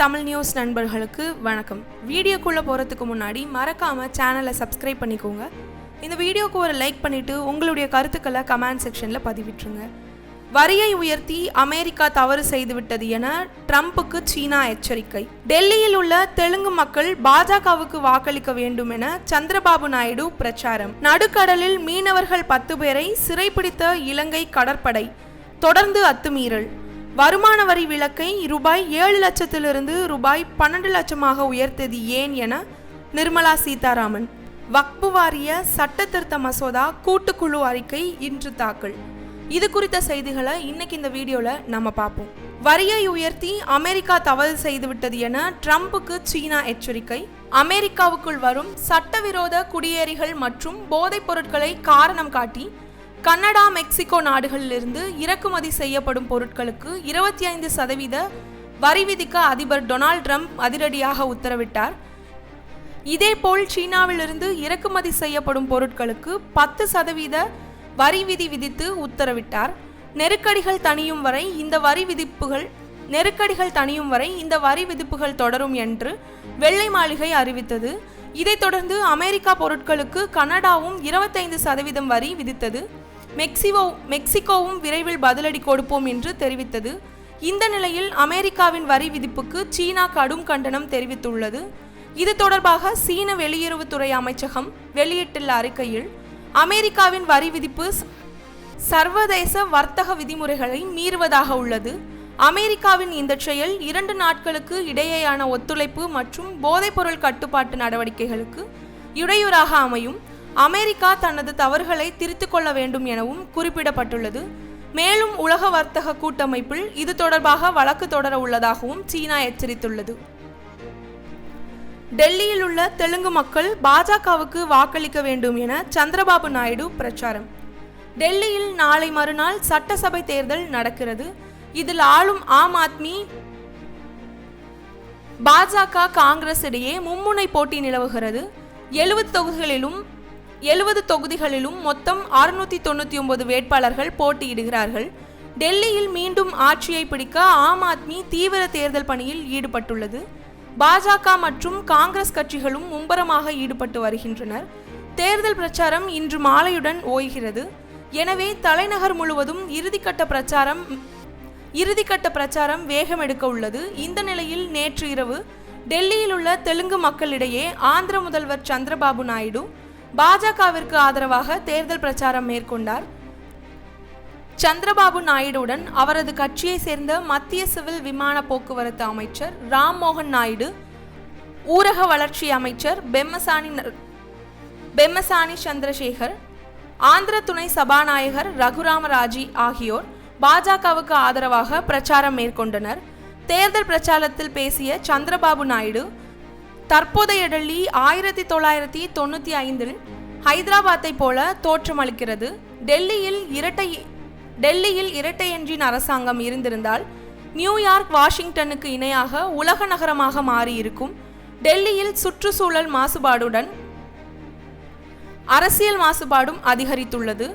Tamil news நண்பர்களுக்கு வணக்கம். வீடியோக்குள்ளே போகிறதுக்கு முன்னாடி மறக்காமல் சேனலை சப்ஸ்கிரைப் பண்ணிக்கோங்க. இந்த வீடியோக்கு ஒரு லைக் பண்ணிவிட்டு உங்களுடைய கருத்துக்களை கமெண்ட் செக்ஷனில் பதிவிட்டுருங்க. வரியை உயர்த்தி அமெரிக்கா தவறு செய்துவிட்டது என ட்ரம்புக்கு சீனா எச்சரிக்கை. டெல்லியில் உள்ள தெலுங்கு மக்கள் பாஜகவுக்கு வாக்களிக்க வேண்டும் என சந்திரபாபு நாயுடு பிரச்சாரம். நடுக்கடலில் மீனவர்கள் பத்து பேரை சிறைப்பிடித்த இலங்கை கடற்படை. தொடர்ந்து அத்துமீறல். வருமான வரி விலக்கை ரூபாய் ஏழு லட்சத்திலிருந்து ரூபாய் பன்னெண்டு லட்சமாக உயர்த்தது ஏன் என நிர்மலா சீதாராமன். வக்பு வாரிய சட்ட திருத்த மசோதா கூட்டுக்குழு அறிக்கை இன்று தாக்கல். இது குறித்த செய்திகளை இன்னைக்கு இந்த வீடியோவில் நம்ம பார்ப்போம். வரியை உயர்த்தி அமெரிக்கா தவறு செய்துவிட்டது என ட்ரம்புக்கு சீனா எச்சரிக்கை. அமெரிக்காவுக்குள் வரும் சட்டவிரோத குடியேறிகள் மற்றும் போதைப் பொருட்களை காரணம் காட்டி கனடா மெக்சிகோ நாடுகளிலிருந்து இறக்குமதி செய்யப்படும் பொருட்களுக்கு இருபத்தி ஐந்து சதவீத வரி விதிக்க அதிபர் டொனால்ட் ட்ரம்ப் அதிரடியாக உத்தரவிட்டார். இதேபோல் சீனாவிலிருந்து இறக்குமதி செய்யப்படும் பொருட்களுக்கு பத்து சதவீத வரி விதி விதித்து உத்தரவிட்டார். நெருக்கடிகள் தணியும் வரை இந்த வரி விதிப்புகள் நெருக்கடிகள் தணியும் வரை இந்த வரி விதிப்புகள் தொடரும் என்று வெள்ளை மாளிகை அறிவித்தது. இதைத் தொடர்ந்து அமெரிக்கா பொருட்களுக்கு கனடாவும் இருபத்தைந்து சதவீதம் வரி விதித்தது. மெக்சிகோ மெக்சிகோவும் விரைவில் பதிலடி கொடுப்போம் என்று தெரிவித்தது. இந்த நிலையில் அமெரிக்காவின் வரி விதிப்புக்கு சீனா கடும் கண்டனம் தெரிவித்துள்ளது. இது தொடர்பாக சீன வெளியுறவுத்துறை அமைச்சகம் வெளியிட்டுள்ள அறிக்கையில் அமெரிக்காவின் வரி விதிப்பு சர்வதேச வர்த்தக விதிமுறைகளை மீறுவதாக உள்ளது. அமெரிக்காவின் இந்த செயல் இரண்டு நாட்களுக்கு இடையேயான ஒத்துழைப்பு மற்றும் போதைப்பொருள் கட்டுப்பாட்டு நடவடிக்கைகளுக்கு இடையூறாக அமையும். அமெரிக்கா தனது தவறுகளை திருத்திக் கொள்ள வேண்டும் எனவும் குறிப்பிடப்பட்டுள்ளது. மேலும் உலக வர்த்தக கூட்டமைப்பில் இது தொடர்பாக வழக்கு தொடர உள்ளதாகவும் சீனா எச்சரித்துள்ளது. டெல்லியில் உள்ள தெலுங்கு மக்கள் பாஜகவுக்கு வாக்களிக்க வேண்டும் என சந்திரபாபு நாயுடு பிரச்சாரம். டெல்லியில் நாளை மறுநாள் சட்டசபை தேர்தல் நடக்கிறது. இதில் ஆளும் ஆம் ஆத்மி பாஜக காங்கிரஸ் இடையே மும்முனை போட்டி நிலவுகிறது. எழுபது தொகுதிகளிலும் எழுபது தொகுதிகளிலும் மொத்தம் அறுநூத்தி தொண்ணூற்றி ஒன்பது வேட்பாளர்கள் போட்டியிடுகிறார்கள். டெல்லியில் மீண்டும் ஆட்சியை பிடிக்க ஆம் ஆத்மி தீவிர தேர்தல் பணியில் ஈடுபட்டுள்ளது. பாஜக மற்றும் காங்கிரஸ் கட்சிகளும் மும்பரமாக ஈடுபட்டு வருகின்றனர். தேர்தல் பிரச்சாரம் இன்று மாலையுடன் ஓய்கிறது. எனவே தலைநகர் முழுவதும் இறுதிக்கட்ட பிரச்சாரம் இறுதிக்கட்ட பிரச்சாரம் வேகம் எடுக்க உள்ளது. இந்த நிலையில் நேற்று இரவு டெல்லியில் உள்ள தெலுங்கு மக்களிடையே ஆந்திர முதல்வர் சந்திரபாபு நாயுடு பாஜகவிற்கு ஆதரவாக தேர்தல் பிரச்சாரம் மேற்கொண்டார். சந்திரபாபு நாயுடுவுடன் அவரது கட்சியை சேர்ந்த மத்திய சிவில் விமான போக்குவரத்து அமைச்சர் ராம் மோகன் நாயுடு ஊரக வளர்ச்சி அமைச்சர் பெம்மசானி பெம்மசானி சந்திரசேகர் ஆந்திர துணை சபாநாயகர் ரகுராம ராஜி ஆகியோர் பாஜகவுக்கு ஆதரவாக பிரச்சாரம் மேற்கொண்டனர். தேர்தல் பிரச்சாரத்தில் பேசிய சந்திரபாபு நாயுடு தற்போதைய டெல்லி ஆயிரத்தி தொள்ளாயிரத்தி தொண்ணூற்றி ஐந்தில் ஹைதராபாத்தை போல தோற்றமளிக்கிறது. டெல்லியில் இரட்டை டெல்லியில் இரட்டை என்ஜின் அரசாங்கம் இருந்திருந்தால் நியூயார்க் வாஷிங்டனுக்கு இணையாக உலக நகரமாக மாறியிருக்கும். டெல்லியில் சுற்றுச்சூழல் மாசுபாடுடன் அரசியல் மாசுபாடும் அதிகரித்துள்ளது.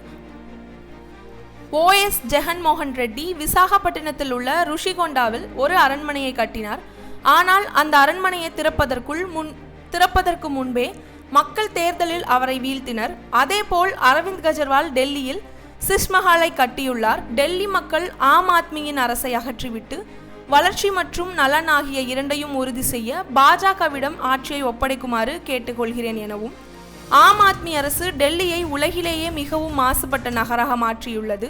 ஓஎஸ் ஜெகன்மோகன் ரெட்டி விசாகப்பட்டினத்தில் உள்ள ருஷிகொண்டாவில் ஒரு அரண்மனையை கட்டினார். ஆனால் அந்த அரண்மனையை திறப்பதற்குள் முன் திறப்பதற்கு முன்பே மக்கள் தேர்தலில் அவரை வீழ்த்தினர். அதேபோல் அரவிந்த் கெஜ்ரிவால் டெல்லியில் சிஸ்மஹாலை கட்டியுள்ளார். டெல்லி மக்கள் ஆம் ஆத்மியின் அரசை அகற்றிவிட்டு வளர்ச்சி மற்றும் நலன் ஆகிய இரண்டையும் உறுதி செய்ய பாஜகவிடம் ஆட்சியை ஒப்படைக்குமாறு கேட்டுக்கொள்கிறேன் எனவும் ஆம் ஆத்மி அரசு டெல்லியை உலகிலேயே மிகவும் மாசுபட்ட நகராக மாற்றியுள்ளது.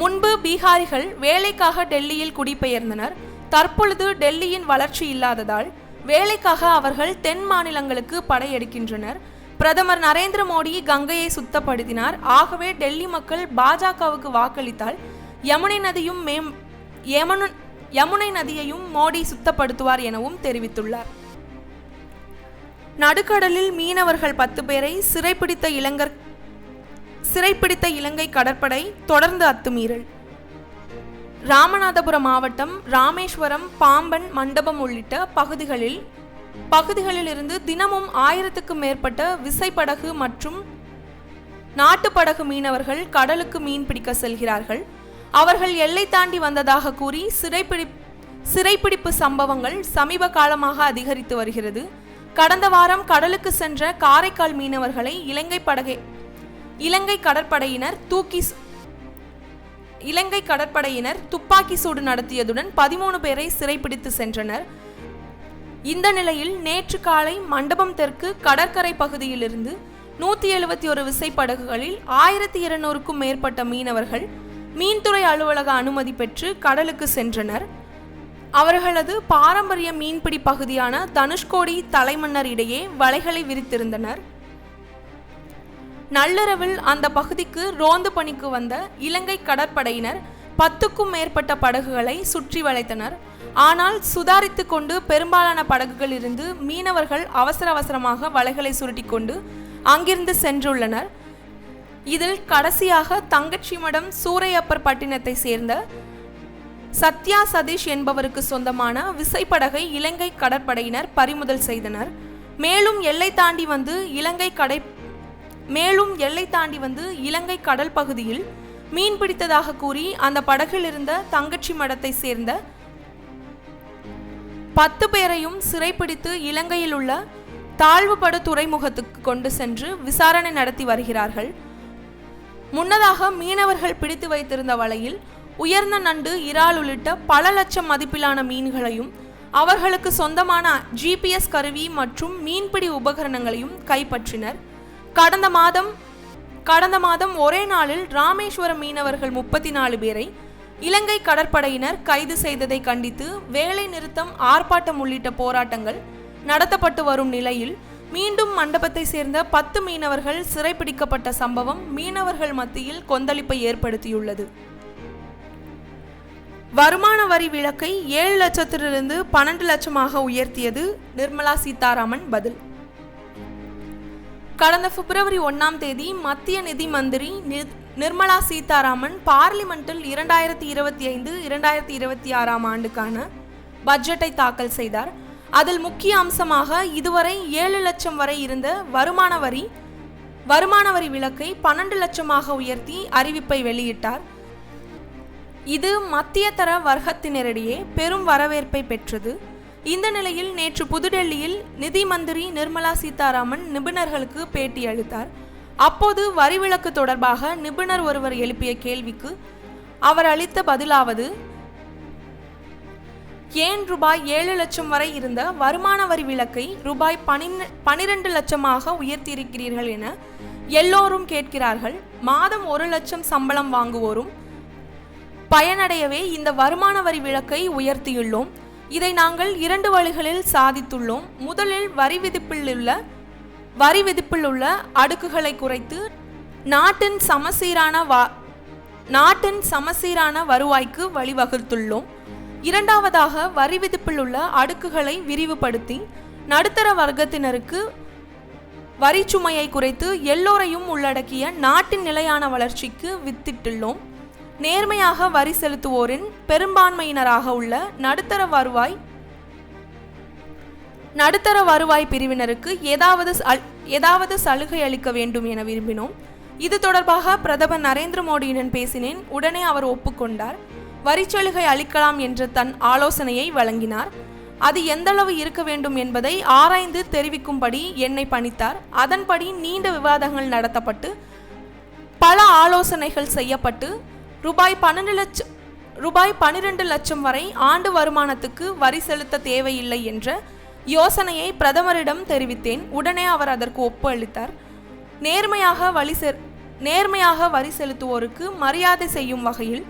முன்பு பீகாரிகள் வேலைக்காக டெல்லியில் குடிபெயர்ந்தனர். தற்பொழுது டெல்லியின் வளர்ச்சி இல்லாததால் வேலைக்காக அவர்கள் தென் மாநிலங்களுக்கு படையெடுக்கின்றனர். பிரதமர் நரேந்திர மோடி கங்கையை சுத்தப்படுத்தினார். ஆகவே டெல்லி மக்கள் பாஜகவுக்கு வாக்களித்தால் யமுனை நதியும் மேம் யமுன யமுனை நதியையும் மோடி சுத்தப்படுத்துவார் எனவும் தெரிவித்துள்ளார். நடுக்கடலில் மீனவர்கள் பத்து பேரை சிறைப்பிடித்த இலங்கர் சிறைப்பிடித்த இலங்கை கடற்படை தொடர்ந்து அத்துமீறல். ராமநாதபுரம் மாவட்டம் ராமேஸ்வரம் பாம்பன் மண்டபம் உள்ளிட்ட பகுதிகளில் பகுதிகளில் இருந்து தினமும் ஆயிரத்துக்கும் மேற்பட்ட விசைப்படகு மற்றும் நாட்டுப்படகு மீனவர்கள் கடலுக்கு மீன் பிடிக்க செல்கிறார்கள். அவர்கள் எல்லை தாண்டி வந்ததாக கூறி சிறைப்பிடி சிறைப்பிடிப்பு சம்பவங்கள் சமீப காலமாக அதிகரித்து வருகிறது. கடந்த வாரம் கடலுக்கு சென்ற காரைக்கால் மீனவர்களை இலங்கை படகை இலங்கை கடற்படையினர் தூக்கி இலங்கை கடற்படையினர் துப்பாக்கி சூடு நடத்தியதுடன் பதிமூணு பேரை சிறைப்பிடித்து சென்றனர். இந்த நிலையில் நேற்று காலை மண்டபம் தெற்கு கடற்கரை பகுதியிலிருந்து நூற்றி எழுபத்தி ஒரு விசைப்படகுகளில் ஆயிரத்தி இருநூறுக்கும் மேற்பட்ட மீனவர்கள் மீன்துறை அலுவலக அனுமதி பெற்று கடலுக்கு சென்றனர். அவர்களது பாரம்பரிய மீன்பிடி பகுதியான தனுஷ்கோடி தலைமன்னர் இடையே வலைகளை விரித்திருந்தனர். நள்ளிரவில் அந்த பகுதிக்கு ரோந்து பணிக்கு வந்த இலங்கை கடற்படையினர் பத்துக்கும் மேற்பட்ட படகுகளை சுற்றி வளைத்தனர். ஆனால் சுதாரித்து கொண்டு பெரும்பாலான படகுகள் இருந்து மீனவர்கள் அவசர அவசரமாக வலைகளை சுருட்டி கொண்டு அங்கிருந்து சென்றுள்ளனர். இதில் கடைசியாக தங்கச்சி மடம் சூரையப்பர் பட்டினத்தை சேர்ந்த சத்யா சதீஷ் என்பவருக்கு சொந்தமான விசைப்படகை இலங்கை கடற்படையினர் பறிமுதல் செய்தனர். மேலும் எல்லை தாண்டி வந்து இலங்கை கடை மேலும் எல்லை தாண்டி வந்து இலங்கை கடல் பகுதியில் மீன் பிடித்ததாக கூறி அந்த படகில் இருந்த தங்கச்சி மடத்தை சேர்ந்த பத்து பேரையும் சிறைப்பிடித்து இலங்கையில் உள்ள தாழ்வுபடு துறைமுகத்துக்கு கொண்டு சென்று விசாரணை நடத்தி வருகிறார்கள். முன்னதாக மீனவர்கள் பிடித்து வைத்திருந்த வலையில் உயர்ந்த நண்டு இறால் உள்ளிட்ட பல லட்சம் மதிப்பிலான மீன்களையும் அவர்களுக்கு சொந்தமான ஜிபிஎஸ் கருவி மற்றும் மீன்பிடி உபகரணங்களையும் கைப்பற்றினர். கடந்த மாதம் கடந்த மாதம் ஒரே நாளில் ராமேஸ்வரம் மீனவர்கள் முப்பத்தி நாலு பேரை இலங்கை கடற்படையினர் கைது செய்ததை கண்டித்து வேலை நிறுத்தம் ஆர்ப்பாட்டம் உள்ளிட்ட போராட்டங்கள் நடத்தப்பட்டு வரும் நிலையில் மீண்டும் மண்டபத்தை சேர்ந்த பத்து மீனவர்கள் சிறைப்பிடிக்கப்பட்ட சம்பவம் மீனவர்கள் மத்தியில் கொந்தளிப்பை ஏற்படுத்தியுள்ளது. வருமான வரி விலக்கை ஏழு லட்சத்திலிருந்து பன்னெண்டு லட்சமாக உயர்த்தியது நிர்மலா சீதாராமன் பதில். கடந்த பிப்ரவரி ஒன்றாம் தேதி மத்திய நிதி மந்திரி நிர்மலா சீதாராமன் பார்லிமெண்டில் இரண்டாயிரத்தி இருபத்தி ஐந்து இரண்டாயிரத்தி இருபத்தி ஆறாம் ஆண்டுக்கான பட்ஜெட்டை தாக்கல் செய்தார். அதில் முக்கிய அம்சமாக இதுவரை ஏழு லட்சம் வரை இருந்த வருமான வரி வருமான வரி விலக்கை பன்னெண்டு லட்சமாக உயர்த்தி அறிவிப்பை வெளியிட்டார். இது மத்திய தர வர்க்கத்தினரிடையே பெரும் வரவேற்பை பெற்றது. இந்த நிலையில் நேற்று புதுடெல்லியில் நிதி மந்திரி நிர்மலா சீதாராமன் நிபுணர்களுக்கு பேட்டி அளித்தார். அப்போது வரி விலக்கு தொடர்பாக நிபுணர் ஒருவர் எழுப்பிய கேள்விக்கு அவர் அளித்த பதிலாவது ஏன் ரூபாய் ஏழு லட்சம் வரை இருந்த வருமான வரி விலக்கை ரூபாய் பனிரெண்டு பனிரெண்டு லட்சமாக உயர்த்தியிருக்கிறீர்கள் என எல்லோரும் கேட்கிறார்கள். மாதம் ஒரு லட்சம் சம்பளம் வாங்குவோரும் பயனடையவே இந்த வருமான வரி விலக்கை உயர்த்தியுள்ளோம். இதை நாங்கள் இரண்டு வழிகளில் சாதித்துள்ளோம். முதலில் வரி விதிப்பில் உள்ள வரி விதிப்பில் உள்ள அடுக்குகளை குறைத்து நாட்டின் சமசீரான வா நாட்டின் சமசீரான வருவாய்க்கு வழிவகுத்துள்ளோம். இரண்டாவதாக வரி விதிப்பில் உள்ள அடுக்குகளை விரிவுபடுத்தி நடுத்தர வர்க்கத்தினருக்கு வரிச்சுமையை குறைத்து எல்லோரையும் உள்ளடக்கிய நாட்டின் நிலையான வளர்ச்சிக்கு வித்திட்டுள்ளோம். நேர்மையாக வரி செலுத்துவோரின் பெரும்பான்மையினராக உள்ள நடுத்தர வருவாய் நடுத்தர வருவாய் பிரிவினருக்கு ஏதாவது ஏதாவது சலுகை அளிக்க வேண்டும் என விரும்பினோம். இது தொடர்பாக பிரதமர் நரேந்திர மோடியுடன் பேசினேன். உடனே அவர் ஒப்புக்கொண்டார். வரிச்சலுகை அளிக்கலாம் என்ற தன் ஆலோசனையை வழங்கினார். அது எந்தளவு இருக்க வேண்டும் என்பதை ஆராய்ந்து தெரிவிக்கும்படி என்னை பணித்தார். அதன்படி நீண்ட விவாதங்கள் நடத்தப்பட்டு பல ஆலோசனைகள் செய்யப்பட்டு ரூபாய் பன்னெண்டு லட்சம் ரூபாய் பன்னிரண்டு லட்சம் வரை ஆண்டு வருமானத்துக்கு வரி செலுத்த தேவையில்லை என்ற யோசனையை பிரதமரிடம் தெரிவித்தேன். உடனே அவர் அதற்கு ஒப்பு அளித்தார் நேர்மையாக வழி செ நேர்மையாக வரி செலுத்துவோருக்கு மரியாதை செய்யும் வகையில்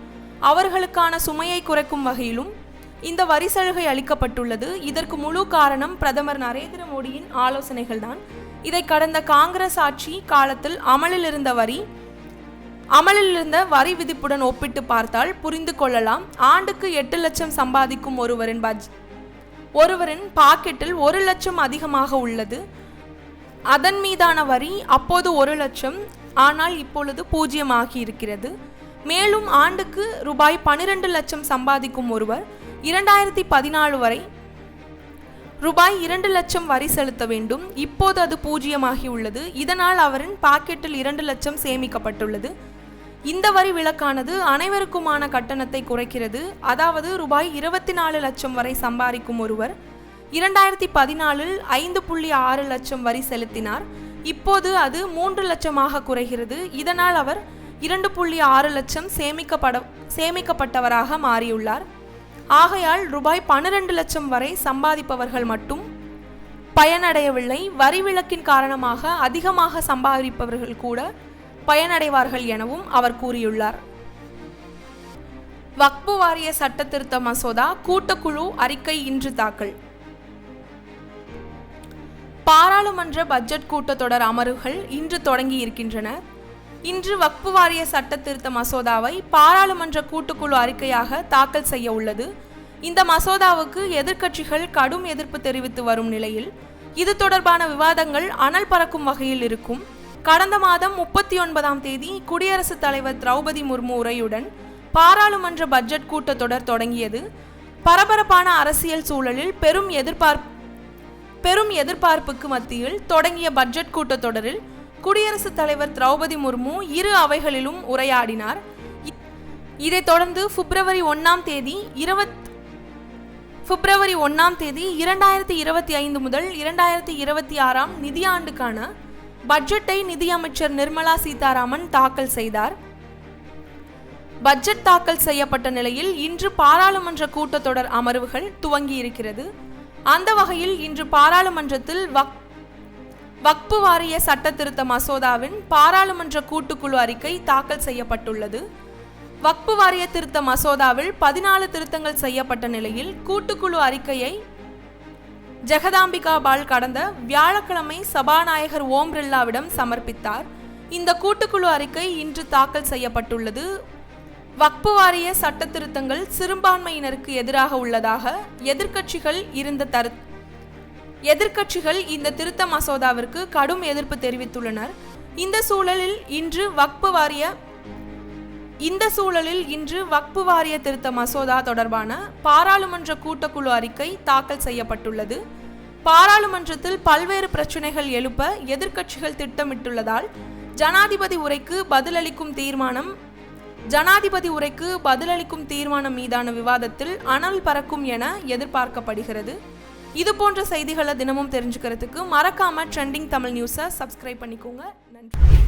அவர்களுக்கான சுமையை குறைக்கும் வகையிலும் இந்த வரி சலுகை அளிக்கப்பட்டுள்ளது. இதற்கு முழு காரணம் பிரதமர் நரேந்திர மோடியின் ஆலோசனைகள்தான். இதை கடந்த காங்கிரஸ் ஆட்சி காலத்தில் அமலில் இருந்த வரி அமலில் இருந்த வரி விதிப்புடன் ஒப்பிட்டு பார்த்தால் புரிந்து கொள்ளலாம். ஆண்டுக்கு எட்டு லட்சம் சம்பாதிக்கும் ஒருவரின் பட்ஜ் ஒருவரின் பாக்கெட்டில் ஒரு லட்சம் அதிகமாக உள்ளது. அதன் மீதான வரி அப்போது ஒரு லட்சம் ஆனால் இப்பொழுது பூஜ்ஜியமாகி இருக்கிறது. மேலும் ஆண்டுக்கு ரூபாய் பனிரெண்டு லட்சம் சம்பாதிக்கும் ஒருவர் இரண்டாயிரத்தி பதினாலு வரை ரூபாய் இரண்டு லட்சம் வரி செலுத்த வேண்டும். இப்போது அது பூஜ்ஜியமாகி உள்ளது இதனால் அவரின் பாக்கெட்டில் இரண்டு லட்சம் சேமிக்கப்பட்டுள்ளது. இந்த வரி விலக்கானது அனைவருக்குமான கட்டணத்தை குறைக்கிறது. அதாவது ரூபாய் இருபத்தி நாலு லட்சம் வரை சம்பாதிக்கும் ஒருவர் இரண்டாயிரத்தி பதினாலில் ஐந்து புள்ளி ஆறு லட்சம் வரி செலுத்தினார். இப்போது அது மூன்று லட்சமாக குறைகிறது. இதனால் அவர் இரண்டு புள்ளி ஆறு லட்சம் சேமிக்கப்பட சேமிக்கப்பட்டவராக மாறியுள்ளார். ஆகையால் ரூபாய் பன்னிரண்டு லட்சம் வரை சம்பாதிப்பவர்கள் மட்டும் பயனடையவில்லை. வரி விலக்கின் காரணமாக அதிகமாக சம்பாதிப்பவர்கள் கூட பயனடைவார்கள் எனவும் அவர் கூறியுள்ளார். வக்பு வாரிய சட்ட திருத்த மசோதா கூட்டக்குழு அறிக்கை இன்று தாக்கல். பாராளுமன்ற பட்ஜெட் கூட்டத்தொடர் அமர்வுகள் இன்று தொடங்கி இருக்கின்றன இன்று வக்பு வாரிய சட்ட திருத்த மசோதாவை பாராளுமன்ற கூட்டுக்குழு அறிக்கையாக தாக்கல் செய்ய உள்ளது. இந்த மசோதாவுக்கு எதிர்க்கட்சிகள் கடும் எதிர்ப்பு தெரிவித்து வரும் நிலையில் இது தொடர்பான விவாதங்கள் அனல் பறக்கும் வகையில் இருக்கும். கடந்த மாதம் முப்பத்தி ஒன்பதாம் தேதி குடியரசுத் தலைவர் திரௌபதி முர்மு உரையுடன் பாராளுமன்ற பட்ஜெட் கூட்டத்தொடர் தொடங்கியது. பரபரப்பான அரசியல் சூழலில் பெரும் எதிர்பார்ப்பு பெரும் எதிர்பார்ப்புக்கு மத்தியில் தொடங்கிய பட்ஜெட் கூட்டத்தொடரில் குடியரசுத் தலைவர் திரௌபதி முர்மு இரு அவைகளிலும் உரையாடினார். இதைத் தொடர்ந்து பிப்ரவரி ஒன்றாம் தேதி இருபத் பிப்ரவரி ஒன்றாம் தேதி இரண்டாயிரத்தி இருபத்தி ஐந்து முதல் இரண்டாயிரத்தி இருபத்தி ஆறாம் நிதியாண்டுக்கான பட்ஜெட்டை நிதியமைச்சர் நிர்மலா சீதாராமன் தாக்கல் செய்தார். பட்ஜெட் தாக்கல் செய்யப்பட்ட நிலையில் இன்று பாராளுமன்ற கூட்டத்தொடர் அமர்வுகள் துவங்கி இருக்கிறது அந்த வகையில் இன்று பாராளுமன்றத்தில் வக் வக்பு வாரிய சட்ட திருத்த மசோதாவின் பாராளுமன்ற கூட்டுக்குழு அறிக்கை தாக்கல் செய்யப்பட்டுள்ளது. வக்பு வாரிய திருத்த மசோதாவில் பதினாலு திருத்தங்கள் செய்யப்பட்ட நிலையில் கூட்டுக்குழு அறிக்கையை ஜெகதாம்பிகா பால் கடந்த வியாழக்கிழமை சபாநாயகர் ஓம் பிர்லாவிடம் சமர்ப்பித்தார். இந்த கூட்டுக்குழு அறிக்கை இன்று தாக்கல் செய்யப்பட்டுள்ளது. வக்பு வாரிய சட்ட திருத்தங்கள் சிறுபான்மையினருக்கு எதிராக உள்ளதாக எதிர்க்கட்சிகள் இருந்த தரு எதிர்க்கட்சிகள் இந்த திருத்த மசோதாவிற்கு கடும் எதிர்ப்பு தெரிவித்துள்ளனர். இந்த சூழலில் இன்று வக்பு வாரிய இந்த சூழலில் இன்று வக்பு வாரிய திருத்த மசோதா தொடர்பான பாராளுமன்ற கூட்டக்குழு அறிக்கை தாக்கல் செய்யப்பட்டுள்ளது. பாராளுமன்றத்தில் பல்வேறு பிரச்சினைகள் எழுப்ப எதிர்க்கட்சிகள் திட்டமிட்டுள்ளதால் ஜனாதிபதி உரைக்கு பதிலளிக்கும் தீர்மானம் ஜனாதிபதி உரைக்கு பதிலளிக்கும் தீர்மானம் மீதான விவாதத்தில் அனல் பறக்கும் என எதிர்பார்க்கப்படுகிறது. இது போன்ற செய்திகளை தினமும் தெரிஞ்சுக்கிறதுக்கு மறக்காம ட்ரெண்டிங் தமிழ் நியூஸை சப்ஸ்கிரைப் பண்ணிக்கோங்க. நன்றி.